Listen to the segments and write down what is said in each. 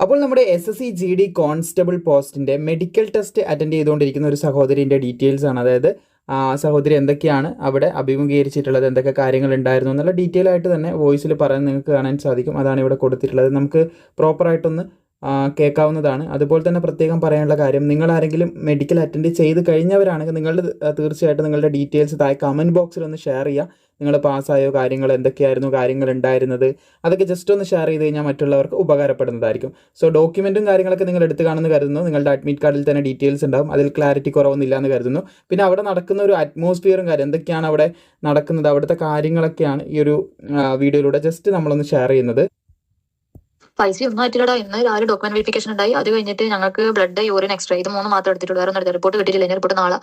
അപ്പോൾ നമ്മുടെ S S C G D constable പോസ്റ്റിന്റെ മെഡിക്കൽ ടെസ്റ്റ് അറ്റൻഡ് ചെയ്തുകൊണ്ടിരിക്കുന്ന ഒരു സഹോദരിന്റെ ഡീറ്റെയിൽസ് ആണ്. അതായത് സഹോദരി എന്തൊക്കെയാണ് അവിടെ അഭിമുഖീകരിച്ചിട്ടുള്ളത് എന്തൊക്കെ കാര്യങ്ങൾ ഉണ്ടായിരുന്നു എന്നുള്ള ഡീറ്റെയിൽ ആയിട്ട് തന്നെ വോയിസിൽ പറയാൻ നിങ്ങൾക്ക് കാണാൻ സാധിക്കും. അതാണ് ഇവിടെ കൊടുത്തിട്ടുള്ളത്. നമുക്ക് പ്രോപ്പറായിട്ടൊന്ന് കേൾക്കാവുന്നതാണ്. അതുപോലെ തന്നെ പ്രത്യേകം പറയാനുള്ള കാര്യം നിങ്ങൾ ആരെങ്കിലും മെഡിക്കൽ അറ്റൻഡ് ചെയ്ത് കഴിഞ്ഞവരാണെങ്കിൽ നിങ്ങളുടെ തീർച്ചയായിട്ടും നിങ്ങളുടെ ഡീറ്റെയിൽസ് താഴെ കമന്റ് ബോക്സിൽ ഒന്ന് ഷെയർ ചെയ്യുക. നിങ്ങൾ പാസ്സായോ കാര്യങ്ങൾ എന്തൊക്കെയായിരുന്നു കാര്യങ്ങൾ ഉണ്ടായിരുന്നത്? അതൊക്കെ ജസ്റ്റ് ഒന്ന് ഷെയർ ചെയ്ത് കഴിഞ്ഞാൽ മറ്റുള്ളവർക്ക് ഉപകാരപ്പെടുന്നതായിരിക്കും. സോ ഡോക്യുമെന്റും കാര്യങ്ങളൊക്കെ നിങ്ങൾ എടുത്തു കാണുമെന്ന് കരുതുന്നു. നിങ്ങളുടെ അഡ്മിറ്റ് കാർഡിൽ തന്നെ ഡീറ്റെയിൽസ് ഉണ്ടാവും. അതിൽ ക്ലാരിറ്റി കുറവൊന്നുമില്ല എന്ന് കരുതുന്നു. പിന്നെ അവിടെ നടക്കുന്ന ഒരു അറ്റ്മോസ്ഫിയറും കാര്യം എന്തൊക്കെയാണ് അവിടെ നടക്കുന്നത്? അവിടുത്തെ കാര്യങ്ങളൊക്കെയാണ് ഈ ഒരു വീഡിയോയിലൂടെ ജസ്റ്റ് നമ്മളൊന്ന് ഷെയർ ചെയ്യുന്നത്. പൈസ ഒന്നും ആയിട്ടില്ലടാ. ഇന്ന് രാവിലെ ഡോക്യുമെന്റ് വെരിഫിക്കേഷൻ ഉണ്ടായി. അത് കഴിഞ്ഞിട്ട് ഞങ്ങൾക്ക് ബ്ലഡ് യൂറിൻ എക്സ്ട്രാ ഇത് മൂന്ന് മാത്രം എടുത്തിട്ടുള്ളൂ. വേറെ ഒന്നും റിപ്പോർട്ട് കിട്ടിയിട്ടില്ല. ഇനി റിപ്പോർട്ട് നാളെ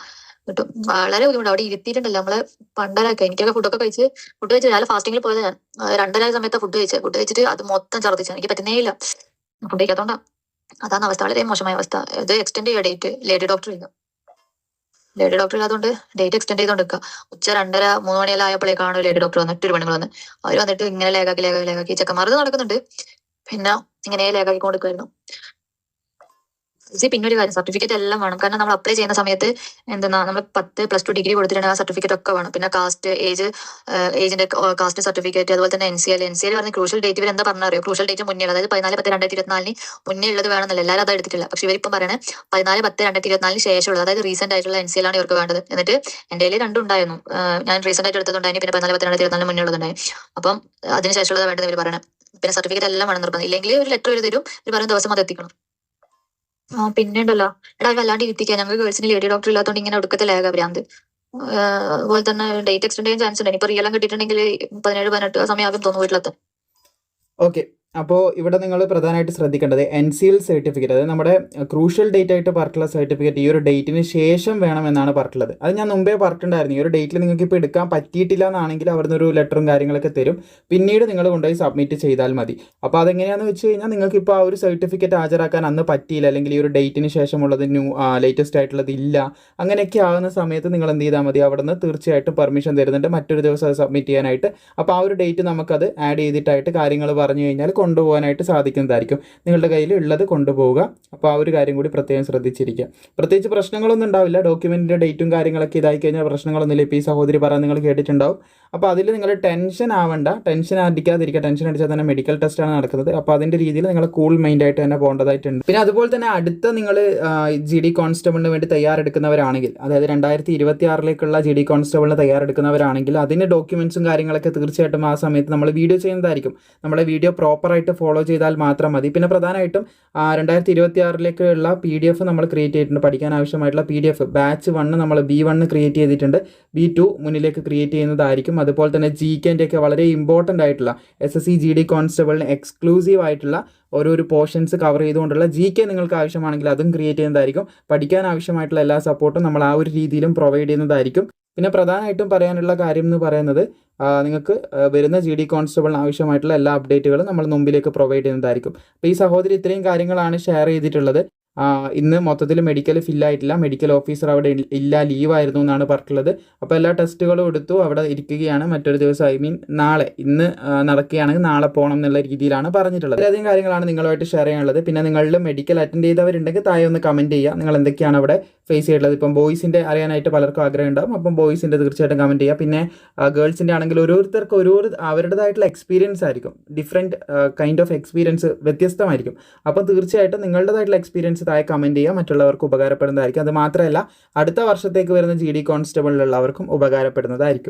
കിട്ടും. വളരെ ബുദ്ധിമുട്ട്. അവിടെ ഇരുത്തിയിട്ടുണ്ടല്ലോ നമ്മളെ പണ്ടരൊക്കെ എനിക്കൊക്കെ ഫുഡൊക്കെ കഴിച്ച് ഫുഡ് കഴിച്ച് രാവിലെ ഫാസ്റ്റിംഗിൽ പോയത് ഞാൻ. രണ്ടര സമയത്ത് ഫുഡ് കഴിച്ചത് ഫുഡ് കഴിച്ചിട്ട് അത് മൊത്തം ഛർദ്ദിച്ചു. എനിക്ക് പറ്റുന്നേ ഇല്ല ഫുഡ് കഴിക്കാത്തോണ്ടാ. അതാണ് അവസ്ഥ. വളരെ മോശമായ അവസ്ഥ. ഇത് എക്സ്റ്റെൻഡ് ചെയ്യുക ഡേറ്റ് ലേഡി ഡോക്ടർ ഇല്ല ലേഡി ഡോക്ടർ ഇല്ലാത്തതുകൊണ്ട് ഡേറ്റ് എക്സ്റ്റെൻഡ് ചെയ്തോണ്ട് നിൽക്കുക ഉച്ച രണ്ടര മൂന്ന് മണിയെല്ലാം ആയപ്പോഴേക്കാണ് ലേഡി ഡോക്ടർ വന്നിട്ട് ഒരു പെണ്ണുങ്ങൾ വന്ന്. അവർ വന്നിട്ട് ഇങ്ങനെ ലേഖാക്കി ലേഖാക്കി ലേഖാക്കി. ചെക്കന്മാർ നടക്കുന്നുണ്ട്. പിന്നെ ഇങ്ങനെ ലേഖാക്കി കൊടുക്കുമായിരുന്നു. പിന്നെ ഒരു കാര്യം സർട്ടിഫിക്കറ്റ് എല്ലാം വേണം. കാരണം നമ്മൾ അപ്ലൈ ചെയ്യുന്ന സമയത്ത് എന്താ നമ്മൾ പത്ത് പ്ലസ് ടു ഡിഗ്രി കൊടുത്തിട്ടുണ്ടെങ്കിൽ ആ സർട്ടിഫിക്കറ്റ് ഒക്കെ വേണം. പിന്നെ കാസ്റ്റ് ഏജ് ഏജിന്റെ കാസ്റ്റ് സർട്ടിഫിക്കറ്റ് അതുപോലെ തന്നെ N C L N C L പറഞ്ഞ ക്രൂഷ്യൽ ഡേറ്റ് ഇവർ എന്താ പറഞ്ഞറിയോ? ക്രൂഷ്യൽ ഡേറ്റ് മുന്നേ അതായത് പതിനാല് പത്ത് രണ്ടായിരത്തി ഇരുപത്തിനാലിന് മുന്നേ ഉള്ളത് വേണമെന്നല്ല. എല്ലാവരും അത് എടുത്തിട്ടില്ല. പക്ഷെ ഇവരിപ്പം പറയണേ പതിനാല് പത്ത് രണ്ടായിരത്തി ഇരുപത്തിനാലിന് ശേഷമുള്ളത് അതായത് റീസെന്റ് ആയിട്ടുള്ള എൻ സി എൽ ആണ് ഇവർക്ക് വേണ്ടത്. എന്നിട്ട് എന്റെ കയ്യിൽ രണ്ടും ഉണ്ടായിരുന്നു. ഞാൻ റീസെന്റ് ആയിട്ട് എടുത്തതുണ്ടായിരുന്നു പിന്നെ പതിനാല് പത്ത് രണ്ടായിരത്തി ഇരുപത്തിനാലിന് മുന്നേ ഉള്ളതുണ്ടായി അപ്പം അതിന് ശേഷമുള്ളത് വേണ്ടത് ഇവർ പറയണം. പിന്നെ സർട്ടിഫിക്കറ്റ് എല്ലാം വേണം നിർബന്ധം. ഇല്ലെങ്കിൽ ഒരു ലെറ്റർ എഴുതി തരും. ഒരു പറയുന്ന ദിവസം അത് എത്തിക്കണം. പിന്നെ ഉണ്ടല്ലോ എടാ വല്ലാണ്ട് ഇരുത്തിക്കുക ഞങ്ങൾക്ക് ഗേൾസിന് ലേഡി ഡോക്ടർ ഇല്ലാത്തതുകൊണ്ട് ഇങ്ങനെ ഒടുക്കത്തെ ലേഖ ഭ്രാന്ത് അതുപോലെ തന്നെ ഡേറ്റ് എക്സ്റ്റൻഡ് ചെയ്യാൻ ചാൻസ് ഉണ്ട്. ഇനിയിപ്പോ റിയൽ കിട്ടിയിട്ടുണ്ടെങ്കിൽ പതിനേഴ് പതിനെട്ട് ആ ആകും തോന്നുന്നു വീട്ടിലെത്താൻ. ഓക്കെ അപ്പോൾ ഇവിടെ നിങ്ങൾ പ്രധാനമായിട്ട് ശ്രദ്ധിക്കേണ്ടത് എൻ സി എൽ സർട്ടിഫിക്കറ്റ് അതായത് നമ്മുടെ ക്രൂഷ്യൽ ഡേറ്റ് ആയിട്ട് പറഞ്ഞിട്ടുള്ള സർട്ടിഫിക്കറ്റ് ഈ ഒരു ഡേറ്റിന് ശേഷം വേണമെന്നാണ് പറഞ്ഞിട്ടുള്ളത്. അത് ഞാൻ മുമ്പേ പറഞ്ഞിട്ടുണ്ടായിരുന്നു. ഈ ഒരു ഡേറ്റിൽ നിങ്ങൾക്ക് ഇപ്പോൾ എടുക്കാൻ പറ്റിയിട്ടില്ല എന്നാണെങ്കിൽ അവിടുന്ന് ഒരു ലെറ്ററും കാര്യങ്ങളൊക്കെ തരും. പിന്നീട് നിങ്ങൾ കൊണ്ടുപോയി സബ്മിറ്റ് ചെയ്താൽ മതി. അപ്പോൾ അതെങ്ങനെയാണെന്ന് വെച്ച് കഴിഞ്ഞാൽ നിങ്ങൾക്ക് ഇപ്പോൾ ആ ഒരു സർട്ടിഫിക്കറ്റ് ഹാജരാക്കാൻ അന്ന് പറ്റിയില്ല. അല്ലെങ്കിൽ ഈ ഒരു ഡേറ്റിന് ശേഷമുള്ളത് ന്യൂ ലേറ്റസ്റ്റ് ആയിട്ടുള്ളത് ഇല്ല. അങ്ങനെയൊക്കെ ആകുന്ന സമയത്ത് നിങ്ങൾ എന്ത് ചെയ്താൽ മതി? അവിടുന്ന് തീർച്ചയായിട്ടും പെർമിഷൻ തരുന്നുണ്ട്. മറ്റൊരു ദിവസം അത് സബ്മിറ്റ് ചെയ്യാനായിട്ട്. അപ്പോൾ ആ ഒരു ഡേറ്റ് നമുക്കത് ആഡ് ചെയ്തിട്ടായിട്ട് കാര്യങ്ങൾ പറഞ്ഞു കഴിഞ്ഞാൽ കൊണ്ടുപോകാനായിട്ട് സാധിക്കുന്നതായിരിക്കും. നിങ്ങളുടെ കയ്യിൽ ഉള്ളത് കൊണ്ടുപോവുക. അപ്പോൾ ആ ഒരു കാര്യം കൂടി പ്രത്യേകം ശ്രദ്ധിച്ചിരിക്കുക. പ്രത്യേകിച്ച് പ്രശ്നങ്ങളൊന്നും ഉണ്ടാവില്ല. ഡോക്യുമെന്റിന്റെ ഡേറ്റും കാര്യങ്ങളൊക്കെ ഇതായി കഴിഞ്ഞാൽ പ്രശ്നങ്ങളൊന്നുമില്ല. ഇപ്പോൾ ഈ സഹോദരി പറയാൻ നിങ്ങൾ കേട്ടിട്ടുണ്ടാവും. അപ്പോൾ അതിൽ നിങ്ങൾ ടെൻഷൻ ആവണ്ട. ടെൻഷൻ അടിക്കാതിരിക്കുക ടെൻഷൻ അടിച്ചാൽ തന്നെ മെഡിക്കൽ ടെസ്റ്റാണ് നടക്കുന്നത്. അപ്പോൾ അതിന്റെ രീതിയിൽ നിങ്ങൾ കൂൾ മൈൻഡായിട്ട് തന്നെ പോകേണ്ടതായിട്ടുണ്ട്. പിന്നെ അതുപോലെ തന്നെ അടുത്ത നിങ്ങൾ ജി ഡി കോൺസ്റ്റബിളിന് വേണ്ടി തയ്യാറെടുക്കുന്നവരാണെങ്കിൽ അതായത് രണ്ടായിരത്തി ഇരുപത്തി ആറിലേക്കുള്ള ജി ഡി കോൺസ്റ്റബിളിന് തയ്യാറെടുക്കുന്നവരാണെങ്കിൽ അതിന്റെ ഡോക്യുമെൻസും കാര്യങ്ങളൊക്കെ തീർച്ചയായിട്ടും ആ സമയത്ത് നമ്മൾ വീഡിയോ ചെയ്യുന്നതായിരിക്കും. നമ്മളെ വീഡിയോ പ്രോപ്പറായിട്ട് ഫോളോ ചെയ്താൽ മാത്രം മതി. പിന്നെ പ്രധാനമായിട്ടും രണ്ടായിരത്തി ഇരുപത്തി ആറിലേക്കുള്ള പി ഡി എഫ് നമ്മൾ ക്രിയേറ്റ് ചെയ്തിട്ടുണ്ട്. പഠിക്കാൻ ആവശ്യമായിട്ടുള്ള P D F batch one നമ്മൾ ബി വണ്ണ് ക്രിയേറ്റ് ചെയ്തിട്ടുണ്ട്. ബി ടു മുന്നിലേക്ക് ക്രിയേറ്റ് ചെയ്യുന്നതായിരിക്കും. അതുപോലെ തന്നെ ജി കെന്റെ ഒക്കെ വളരെ ഇമ്പോർട്ടന്റ് ആയിട്ടുള്ള S S C G D കോൺസ്റ്റബിളിന് exclusive ആയിട്ടുള്ള ഓരോരോ പോർഷൻസ് കവർ ചെയ്തുകൊണ്ടുള്ള ജി കെ നിങ്ങൾക്ക് ആവശ്യമാണെങ്കിൽ അതും ക്രിയേറ്റ് ചെയ്യുന്നതായിരിക്കും. പഠിക്കാൻ ആവശ്യമായിട്ടുള്ള എല്ലാ സപ്പോർട്ടും നമ്മൾ ആ ഒരു രീതിയിലും പ്രൊവൈഡ് ചെയ്യുന്നതായിരിക്കും. പിന്നെ പ്രധാനമായിട്ടും പറയാനുള്ള കാര്യം എന്ന് പറയുന്നത് നിങ്ങൾക്ക് വരുന്ന ജി ഡി കോൺസ്റ്റബിളിന് ആവശ്യമായിട്ടുള്ള എല്ലാ അപ്ഡേറ്റുകളും നമ്മൾ മുമ്പിലേക്ക് പ്രൊവൈഡ് ചെയ്യുന്നതായിരിക്കും. അപ്പോൾ ഈ സഹോദരി ഇത്രയും കാര്യങ്ങളാണ് ഷെയർ ചെയ്തിട്ടുള്ളത്. ഇന്ന് മൊത്തത്തിൽ മെഡിക്കൽ ഫില്ലായിട്ടില്ല മെഡിക്കൽ ഓഫീസർ അവിടെ ഇല്ല ലീവായിരുന്നു എന്നാണ് പറഞ്ഞിട്ടുള്ളത്. അപ്പോൾ എല്ലാ ടെസ്റ്റുകളും എടുത്തു അവിടെ ഇരിക്കുകയാണ് മറ്റൊരു ദിവസം. ഐ മീൻ നാളെ ഇന്ന് നടക്കുകയാണെങ്കിൽ നാളെ പോകണം എന്നുള്ള രീതിയിലാണ് പറഞ്ഞിട്ടുള്ളത്. അത്രയധികം കാര്യങ്ങളാണ് നിങ്ങളുമായിട്ട് ഷെയർ ചെയ്യാനുള്ളത്. പിന്നെ നിങ്ങളിൽ മെഡിക്കൽ അറ്റൻഡ് ചെയ്തവരുണ്ടെങ്കിൽ താഴെ ഒന്ന് കമന്റ് ചെയ്യുക. നിങ്ങൾ എന്തൊക്കെയാണ് അവിടെ ഫേസ് ചെയ്തിട്ടുള്ളത്? ഇപ്പം ബോയ്സിന്റെ അറിയാനായിട്ട് പലർക്കും ആഗ്രഹം ഉണ്ടാകും അപ്പം ബോയ്സിന്റെ തീർച്ചയായിട്ടും കമന്റ് ചെയ്യുക. പിന്നെ ഗേൾസിന്റെ ആണെങ്കിൽ ഓരോരുത്തർക്ക് ഓരോ അവരുടേതായിട്ടുള്ള എക്സ്പീരിയൻസ് ആയിരിക്കും. ഡിഫറെന്റ് കൈൻഡ് ഓഫ് എക്സ്പീരിയൻസ് വ്യത്യസ്തമായിരിക്കും. അപ്പം തീർച്ചയായിട്ടും നിങ്ങളുടേതായിട്ടുള്ള എക്സ്പീരിയൻസ് താഴെ കമന്റ് ചെയ്യുക മറ്റുള്ളവർക്ക് ഉപകാരപ്പെടുന്നതായിരിക്കും. അത് മാത്രമല്ല അടുത്ത വർഷത്തേക്ക് വരുന്ന ജി ഡി കോൺസ്റ്റബിളിലുള്ളവർക്കും ഉപകാരപ്പെടുന്നതായിരിക്കും.